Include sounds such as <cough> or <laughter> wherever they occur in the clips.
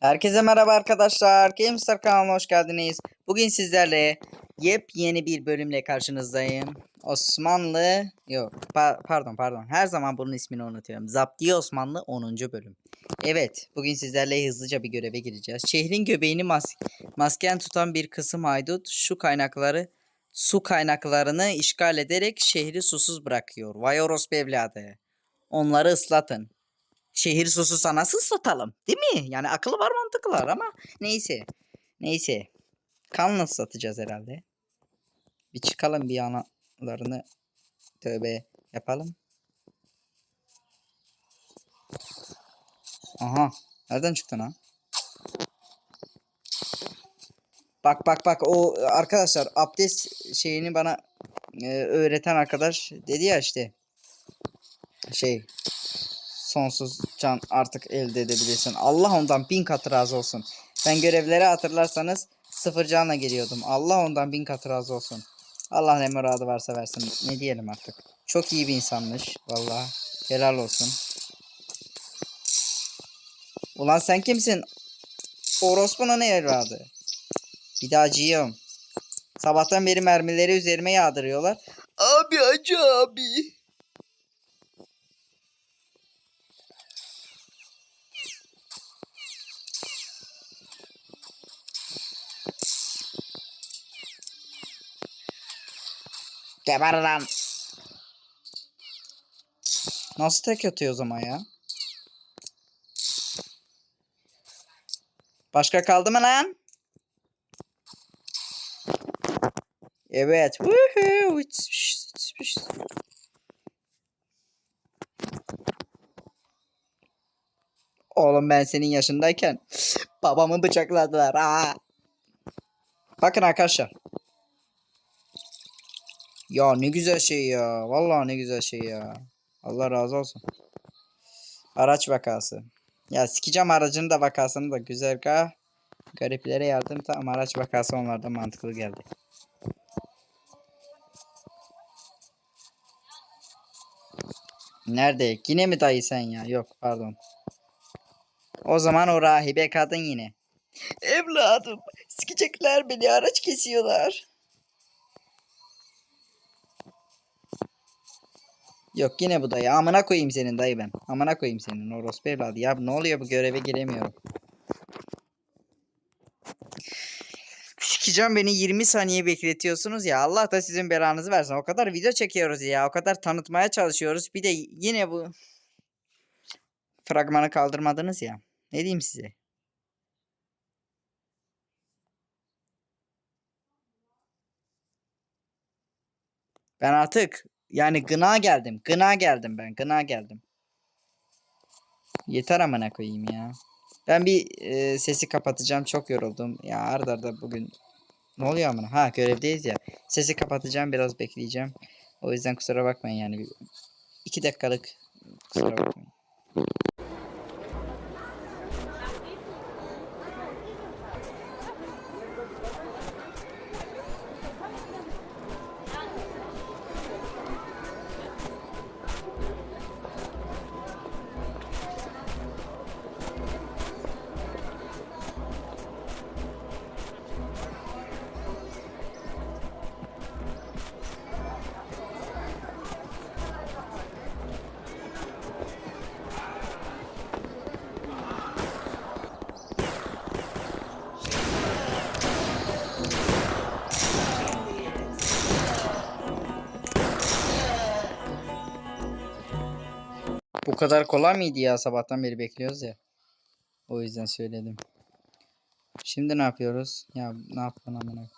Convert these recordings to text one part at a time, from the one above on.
Herkese merhaba arkadaşlar. Gamestar kanalına hoş geldiniz. Bugün sizlerle yepyeni bir bölümle karşınızdayım. Osmanlı yok pa- pardon pardon her zaman bunun ismini unutuyorum. Zaptiye Osmanlı 10. bölüm. Evet bugün sizlerle hızlıca bir göreve gireceğiz. Şehrin göbeğini mas masken tutan bir kısım haydut şu kaynakları su kaynaklarını işgal ederek şehri susuz bırakıyor. Vay orospu evladı. Onları ıslatın. Şehir susuzsa nasıl satalım? Değil mi? Yani akıllı var mantıklı ama neyse. Neyse. Kan nasıl satacağız herhalde? Bir çıkalım bir analarını tövbe yapalım. Aha. Nereden çıktın ha? Bak bak bak o arkadaşlar abdest şeyini bana e, öğreten arkadaş dedi ya işte şey sonsuz can artık elde edebilirsin. Allah ondan bin kat razı olsun. Ben görevleri hatırlarsanız sıfır canla geliyordum. Allah ondan bin kat razı olsun. Allah ne muradı varsa versin. Ne diyelim artık. Çok iyi bir insanmış. Vallahi helal olsun. Ulan sen kimsin? Orospu'nun ne evladı? Bir daha acıyorum. Sabahtan beri mermileri üzerime yağdırıyorlar. Abi acı abi. Geber lan. Nasıl tek atıyor o zaman ya? Başka kaldı mı lan? Evet. Oğlum ben senin yaşındayken babamı bıçakladılar. Ha. Bakın arkadaşlar. Ya ne güzel şey ya. Vallahi ne güzel şey ya. Allah razı olsun. Araç vakası. Ya sikeceğim aracın da vakasını da güzergah. Gariplere yardım tamam araç vakası onlarda mantıklı geldi. Nerede? Yine mi dayı sen ya? Yok pardon. O zaman o rahibe kadın yine. Evladım sikecekler beni araç kesiyorlar. Yok yine bu dayı. Amına koyayım senin dayı ben. Amına koyayım senin orospu evladı. Ya ne oluyor bu göreve giremiyorum. Sikeceğim beni 20 saniye bekletiyorsunuz ya. Allah da sizin belanızı versin. O kadar video çekiyoruz ya. O kadar tanıtmaya çalışıyoruz. Bir de yine bu fragmanı kaldırmadınız ya. Ne diyeyim size? Ben artık yani gına geldim. Gına geldim ben. Gına geldim. Yeter amına koyayım ya. Ben bir e, sesi kapatacağım. Çok yoruldum. Ya arda arda bugün ne oluyor amına? Ha görevdeyiz ya. Sesi kapatacağım. Biraz bekleyeceğim. O yüzden kusura bakmayın yani. Bir, iki dakikalık kusura bakmayın. Bu kadar kolay mıydı ya? Sabahtan beri bekliyoruz ya. O yüzden söyledim. Şimdi ne yapıyoruz? Ya ne yaptın amına?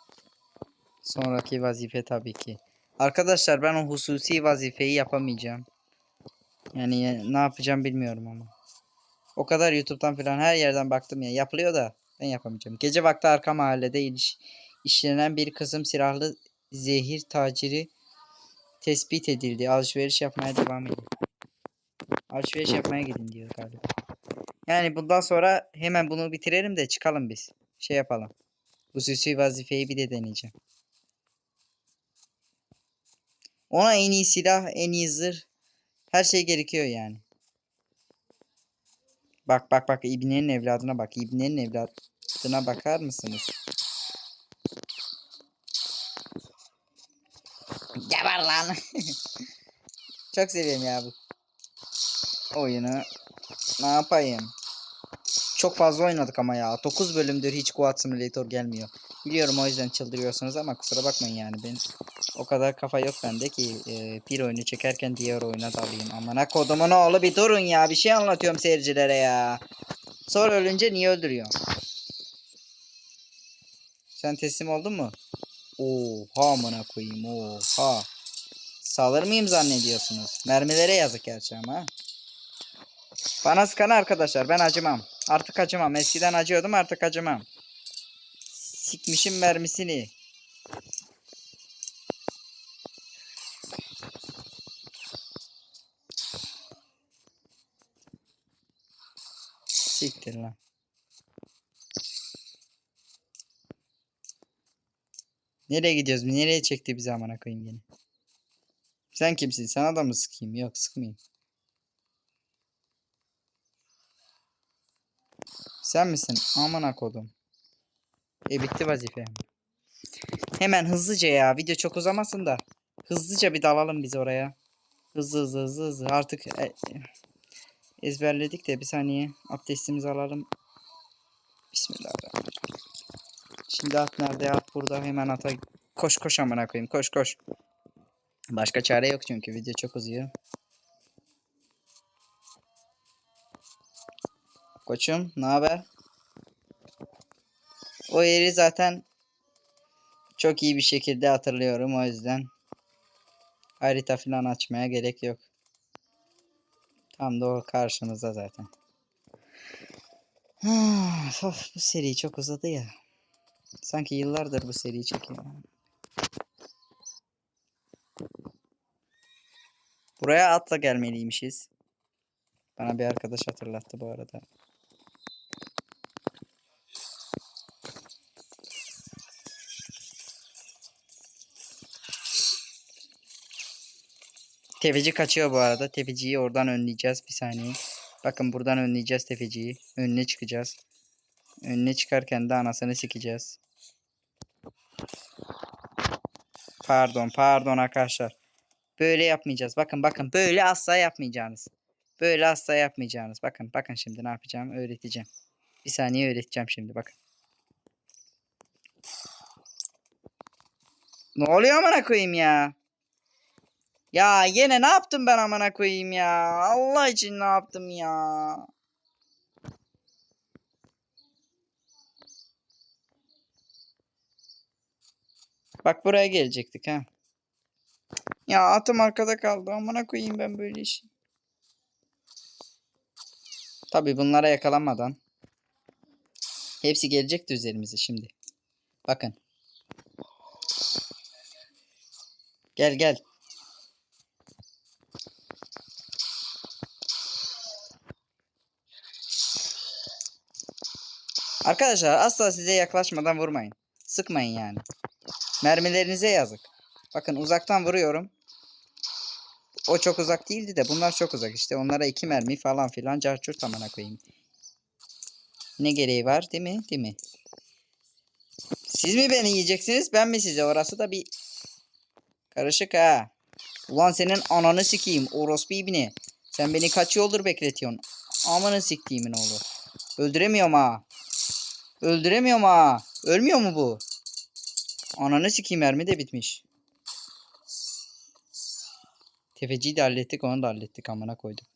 Sonraki vazife tabii ki. Arkadaşlar ben o hususi vazifeyi yapamayacağım. Yani ya- ne yapacağım bilmiyorum ama. O kadar YouTube'dan falan her yerden baktım ya. Yapılıyor da ben yapamayacağım. Gece vakti arka mahallede iliş, işlenen bir kısım silahlı zehir taciri tespit edildi. Alışveriş yapmaya devam edin. Alışveriş yapmaya gidin diyor galiba. Yani bundan sonra hemen bunu bitirelim de çıkalım biz. Şey yapalım. Hususi vazifeyi bir de deneyeceğim. Ona en iyi silah, en iyi zırh, her şey gerekiyor yani. Bak bak bak İbne'nin evladına bak. İbne'nin evladına bakar mısınız? Geber lan. <laughs> Çok seviyorum ya bu oyunu. Ne yapayım? Çok fazla oynadık ama ya. 9 bölümdür hiç Quad Simulator gelmiyor. Biliyorum o yüzden çıldırıyorsunuz ama kusura bakmayın yani ben o kadar kafa yok bende ki e, bir oyunu çekerken diğer oyuna dalayım. Amına kodumun oğlu bir durun ya bir şey anlatıyorum seyircilere ya. Sonra ölünce niye öldürüyorsun? Sen teslim oldun mu? Oha amına koyayım oha. Salır mıyım zannediyorsunuz? Mermilere yazık gerçi ama. Bana sıkan arkadaşlar ben acımam. Artık acımam. Eskiden acıyordum artık acımam. Sikmişim mermisini. Siktir lan. Nereye gidiyoruz? Nereye çekti bizi amına koyayım yine? Sen kimsin? Sana da mı sıkayım? Yok sıkmayayım. Sen misin? Amına kodum. E bitti vazifem. Hemen hızlıca ya. Video çok uzamasın da. Hızlıca bir dalalım biz oraya. Hızlı hızlı hızlı hızlı. Artık e, ezberledik de bir saniye. Abdestimizi alalım. Bismillahirrahmanirrahim. Şimdi at nerede? At burada. Hemen ata. Koş koş amına koyayım. Koş koş. Başka çare yok çünkü video çok uzuyor. Koçum, ne haber? O yeri zaten çok iyi bir şekilde hatırlıyorum o yüzden harita falan açmaya gerek yok. Tam da o karşımızda zaten. <sighs> Of, bu seri çok uzadı ya. Sanki yıllardır bu seriyi çekiyorum. Buraya atla gelmeliymişiz. Bana bir arkadaş hatırlattı bu arada. Tefeci kaçıyor bu arada. Tefeciyi oradan önleyeceğiz. Bir saniye. Bakın buradan önleyeceğiz tefeciyi. Önüne çıkacağız. Önüne çıkarken de anasını sikeceğiz. Pardon pardon arkadaşlar. Böyle yapmayacağız. Bakın bakın böyle asla yapmayacağınız. Böyle asla yapmayacağınız. Bakın bakın şimdi ne yapacağım öğreteceğim. Bir saniye öğreteceğim şimdi bakın. Ne oluyor amına koyayım ya? Ya yine ne yaptım ben amına koyayım ya? Allah için ne yaptım ya? Bak buraya gelecektik ha. Ya atım arkada kaldı. Amına koyayım ben böyle işi. Tabi bunlara yakalanmadan. Hepsi gelecekti üzerimize şimdi. Bakın. Gel gel. Arkadaşlar asla size yaklaşmadan vurmayın. Sıkmayın yani. Mermilerinize yazık. Bakın uzaktan vuruyorum. O çok uzak değildi de bunlar çok uzak işte. Onlara iki mermi falan filan carçur tamana koyayım. Ne gereği var değil mi? Değil mi? Siz mi beni yiyeceksiniz ben mi size? Orası da bir karışık ha. Ulan senin ananı sikeyim orospu ibni. Sen beni kaç yoldur bekletiyorsun? Amanı siktiğimin oğlu. Öldüremiyorum ha. Öldüremiyorum ha. Ölmüyor mu bu? Ananı sikeyim mermi de bitmiş. Tefeciyi de hallettik onu da hallettik amına koydum.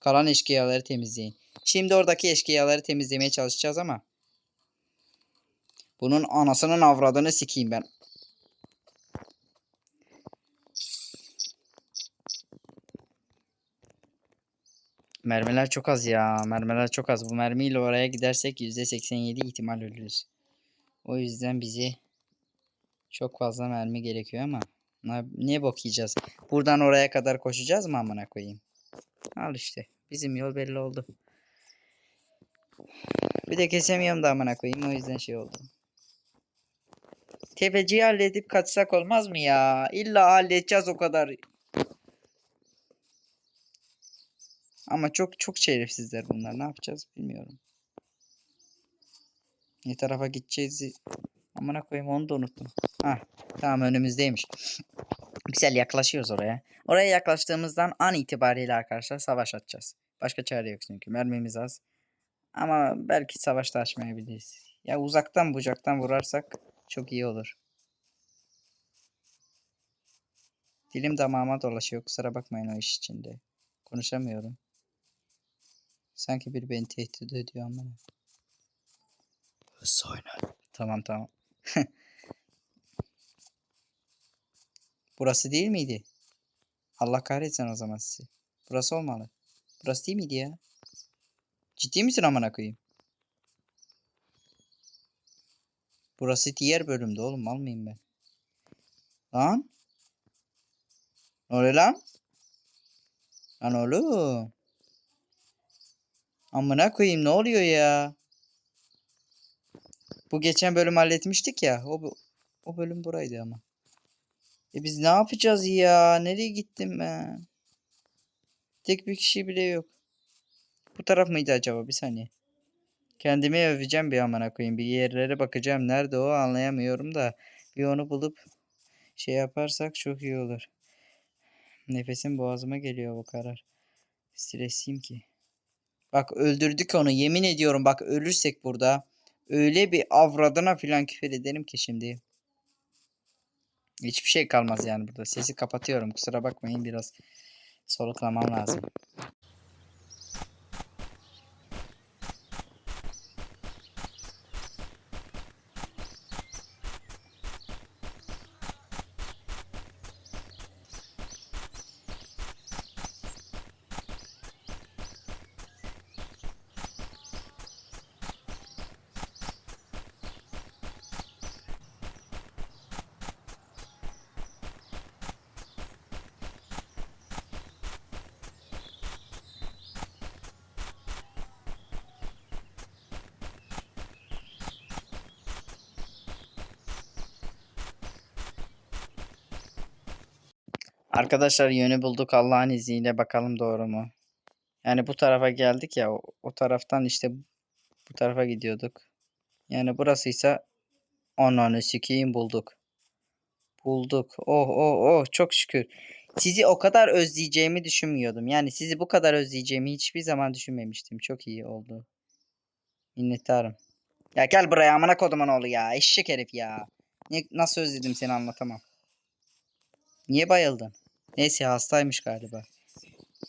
Kalan eşkıyaları temizleyin. Şimdi oradaki eşkıyaları temizlemeye çalışacağız ama. Bunun anasının avradını sikeyim ben. Mermiler çok az ya. Mermiler çok az. Bu mermiyle oraya gidersek %87 ihtimal ölürüz. O yüzden bizi çok fazla mermi gerekiyor ama ne, bok yiyeceğiz? Buradan oraya kadar koşacağız mı amına koyayım? Al işte. Bizim yol belli oldu. Bir de kesemiyorum da amına koyayım. O yüzden şey oldu. Tefeciyi halledip kaçsak olmaz mı ya? İlla halledeceğiz o kadar. Ama çok çok şerefsizler bunlar. Ne yapacağız bilmiyorum. Ne tarafa gideceğiz? Amına koyayım onu da unuttum. Hah tamam önümüzdeymiş. <laughs> Güzel yaklaşıyoruz oraya. Oraya yaklaştığımızdan an itibariyle arkadaşlar savaş açacağız. Başka çare yok çünkü. Mermimiz az. Ama belki savaşta açmayabiliriz. Ya uzaktan bucaktan vurarsak çok iyi olur. Dilim damağıma dolaşıyor. Kusura bakmayın o iş içinde. Konuşamıyorum. Sanki bir beni tehdit ediyor ama. Hızlı oyna. Tamam tamam. <laughs> Burası değil miydi? Allah kahretsin o zaman sizi. Burası olmalı. Burası değil miydi ya? Ciddi misin amına koyayım? Burası diğer bölümde oğlum mal mıyım ben? Lan? Ne oluyor lan? Lan oğlum. Amına koyayım ne oluyor ya? Bu geçen bölüm halletmiştik ya. O, o bölüm buraydı ama. E biz ne yapacağız ya? Nereye gittim ben? Tek bir kişi bile yok. Bu taraf mıydı acaba? Bir saniye. Kendimi öveceğim bir amına koyayım. Bir yerlere bakacağım. Nerede o anlayamıyorum da. Bir onu bulup şey yaparsak çok iyi olur. Nefesim boğazıma geliyor bu karar. Stresliyim ki. Bak öldürdük onu. Yemin ediyorum bak ölürsek burada. Öyle bir avradına filan küfür ederim ki şimdi. Hiçbir şey kalmaz yani burada. Sesi kapatıyorum. Kusura bakmayın biraz soluklamam lazım. Arkadaşlar yönü bulduk Allah'ın izniyle bakalım doğru mu? Yani bu tarafa geldik ya o, o taraftan işte bu tarafa gidiyorduk. Yani burasıysa ananı sikeyim bulduk. Bulduk. Oh oh oh çok şükür. Sizi o kadar özleyeceğimi düşünmüyordum. Yani sizi bu kadar özleyeceğimi hiçbir zaman düşünmemiştim. Çok iyi oldu. Minnettarım. Ya gel buraya amına kodumun oğlu ya. Eşek herif ya. Nasıl özledim seni anlatamam. Niye bayıldın? Neyse hastaymış galiba.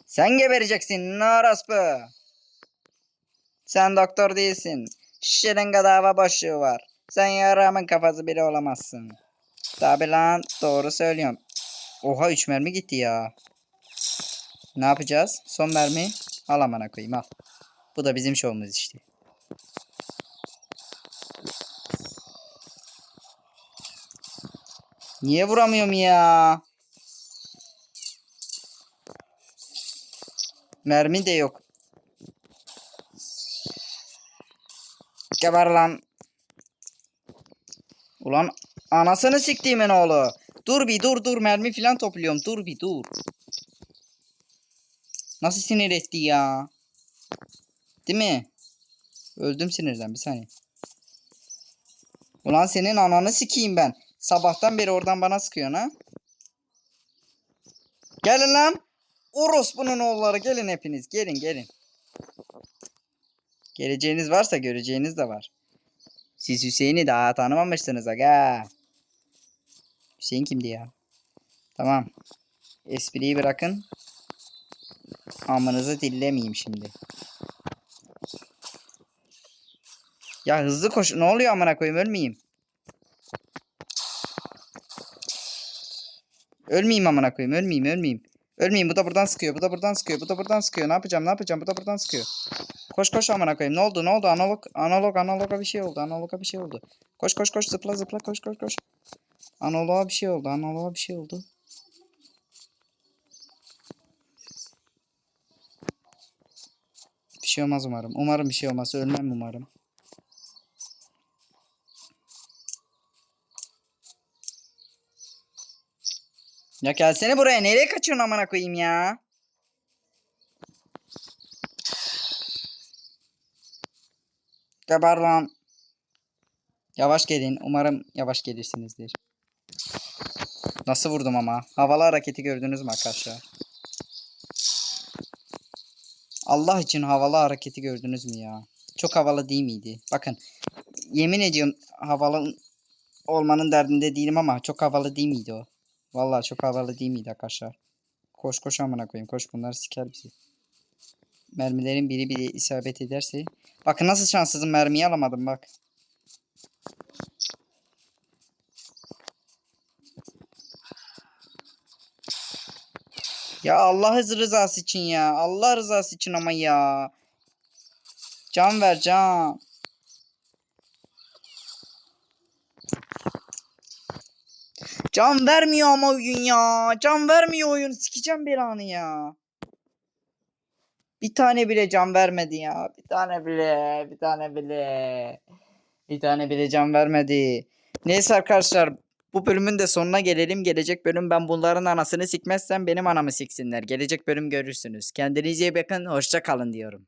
Sen gebereceksin naraspu. Sen doktor değilsin. Şırınga dava boşluğu var. Sen yaramın kafası bile olamazsın. Tabi lan doğru söylüyorum. Oha 3 mermi gitti ya. Ne yapacağız? Son mermi. Al amına koyayım al. Bu da bizim şovumuz işte. Niye vuramıyorum ya? Mermi de yok. Geber lan. Ulan anasını siktiğimin oğlu. Dur bir dur dur mermi filan topluyorum. Dur bir dur. Nasıl sinir etti ya? Değil mi? Öldüm sinirden bir saniye. Ulan senin ananı sikeyim ben. Sabahtan beri oradan bana sıkıyorsun ha. Gelin lan. Orospu'nun oğulları gelin hepiniz. Gelin gelin. Geleceğiniz varsa göreceğiniz de var. Siz Hüseyin'i daha tanımamışsınız aga. Hüseyin kimdi ya? Tamam. Espriyi bırakın. Amınızı dillemeyeyim şimdi. Ya hızlı koş. Ne oluyor amına koyayım ölmeyeyim. Ölmeyeyim amına koyayım. Ölmeyeyim ölmeyeyim. Ölmeyeyim. Bu da buradan sıkıyor. Bu da buradan sıkıyor. Bu da buradan sıkıyor. Ne yapacağım? Ne yapacağım? Bu da buradan sıkıyor. Koş koş amına koyayım. Ne oldu? Ne oldu? Analog analog analoga bir şey oldu. Analoga bir şey oldu. Koş koş koş zıpla zıpla koş koş koş. Analoga bir şey oldu. Analoga bir şey oldu. Bir şey olmaz umarım. Umarım bir şey olmaz. Ölmem umarım. Ya gelsene buraya. Nereye kaçıyorsun amına koyayım ya? Geber lan. Yavaş gelin. Umarım yavaş gelirsinizdir. Nasıl vurdum ama? Havalı hareketi gördünüz mü arkadaşlar? Allah için havalı hareketi gördünüz mü ya? Çok havalı değil miydi? Bakın yemin ediyorum havalı olmanın derdinde değilim ama çok havalı değil miydi o? Vallahi çok havalı değil miydi arkadaşlar? Koş koş amına koyayım. Koş bunlar siker bizi. Mermilerin biri biri isabet ederse. Bakın nasıl şanssızım mermiyi alamadım bak. Ya Allah rızası için ya. Allah rızası için ama ya. Can ver can. Can vermiyor ama oyun ya. Can vermiyor oyun. Sikeceğim belanı ya. Bir tane bile can vermedi ya. Bir tane bile. Bir tane bile. Bir tane bile can vermedi. Neyse arkadaşlar. Bu bölümün de sonuna gelelim. Gelecek bölüm ben bunların anasını sikmezsem benim anamı siksinler. Gelecek bölüm görürsünüz. Kendinize iyi bakın. Hoşça kalın diyorum.